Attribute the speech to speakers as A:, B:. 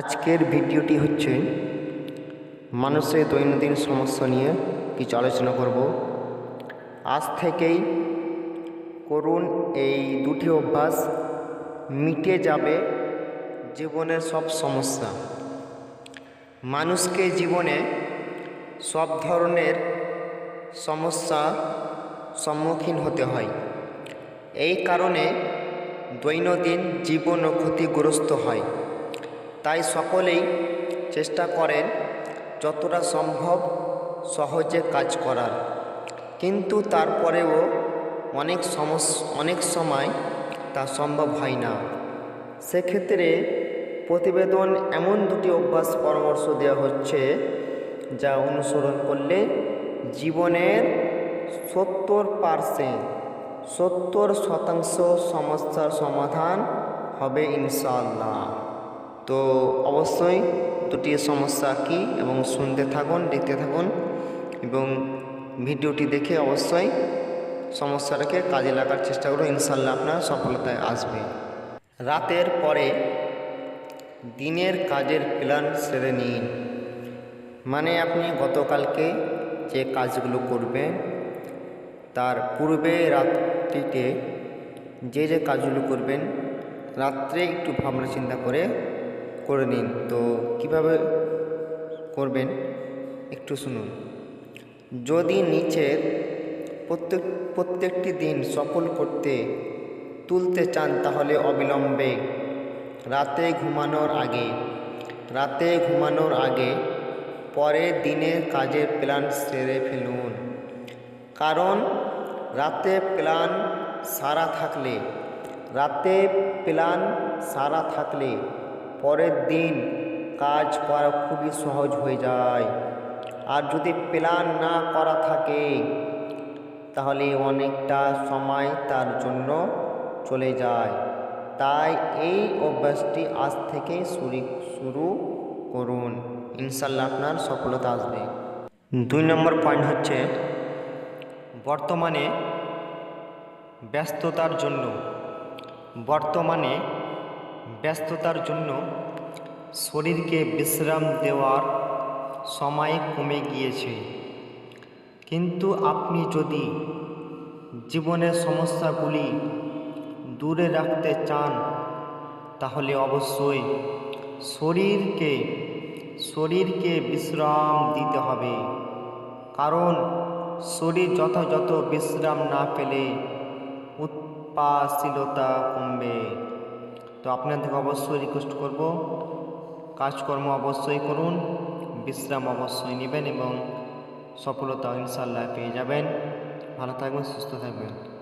A: আজকের ভিডিওটি হচ্ছে মানুষের দৈনন্দিন সমস্যা নিয়ে কিছু আলোচনা করব। আজ থেকেই করুন এই দুটি অভ্যাস, মিটে যাবে জীবনের সব সমস্যা। মানুষকে জীবনে সব ধরনের সমস্যা সম্মুখীন হতে হয়। এই কারণে দৈনন্দিন জীবনও ক্ষতিগ্রস্ত হয়। তাই সকলেই চেষ্টা করেন যতটা সম্ভব সহজে কাজ করার। কিন্তু তারপরেও অনেক সমস, অনেক সময় তা সম্ভব হয় না। সেক্ষেত্রে প্রতিবেদন এমন দুটি অভ্যাস পরামর্শ দেওয়া হচ্ছে যা অনুসরণ করলে জীবনের সত্তর পারসেন্ট, সত্তর শতাংশ সমস্যার সমাধান হবে ইনশাআল্লাহ। তো অবশ্যই দুটি সমস্যা কী এবং শুনতে থাকুন, দেখতে থাকুন এবং ভিডিওটি দেখে অবশ্যই সমস্যাটাকে কাজে লাগার চেষ্টা করুন। ইনশাল্লাহ আপনার সফলতায় আসবে। রাতের পরে দিনের কাজের প্ল্যান সেরে নিন। মানে আপনি গতকালকে যে কাজগুলো করবেন, তার পূর্বে রাত্রিতে যে যে কাজগুলো করবেন, রাত্রে একটু ভাবনা চিন্তা করে করে নিন। তো কীভাবে করবেন? একটু শুনুন। যদি নিচের প্রত্যেক, প্রত্যেকটি দিন সফল করতে তুলতে চান, তাহলে অবিলম্বে রাতে ঘুমানোর আগে, রাতে ঘুমানোর আগে পরের দিনের কাজের প্ল্যান সেরে ফেলুন। কারণ রাতে প্ল্যান সারা থাকলে, রাতে প্ল্যান সারা থাকলে পরের দিন কাজ করা খুবই সহজ হয়ে যায়। আর যদি প্ল্যান না করা থাকে, তাহলে অনেকটা সময় তার জন্য চলে যায়। তাই এই অভ্যাসটি আজ থেকে শুরু শুরু করুন। ইনশাল্লাহ আপনার সফলতা আসবে। দুই নম্বর পয়েন্ট হচ্ছে বর্তমানে ব্যস্ততার জন্য। বর্তমানে ব্যস্ততার জন্য শরীরকে বিশ্রাম দেওয়ার সময় কমে গিয়েছে। কিন্তু আপনি যদি জীবনের সমস্যাগুলি দূরে রাখতে চান, তাহলে অবশ্যই শরীরকে শরীরকে বিশ্রাম দিতে হবে। কারণ শরীর যথাযথ বিশ্রাম না পেলে উৎপাশীলতা কমবে। তো আপনাদেরকে অবশ্যই রিকোয়েস্ট করব, কাজকর্ম অবশ্যই করুন, বিশ্রাম অবশ্যই নেবেন এবং সফলতা ইনশাল্লাহ পেয়ে যাবেন। ভালো থাকবেন, সুস্থ থাকবেন।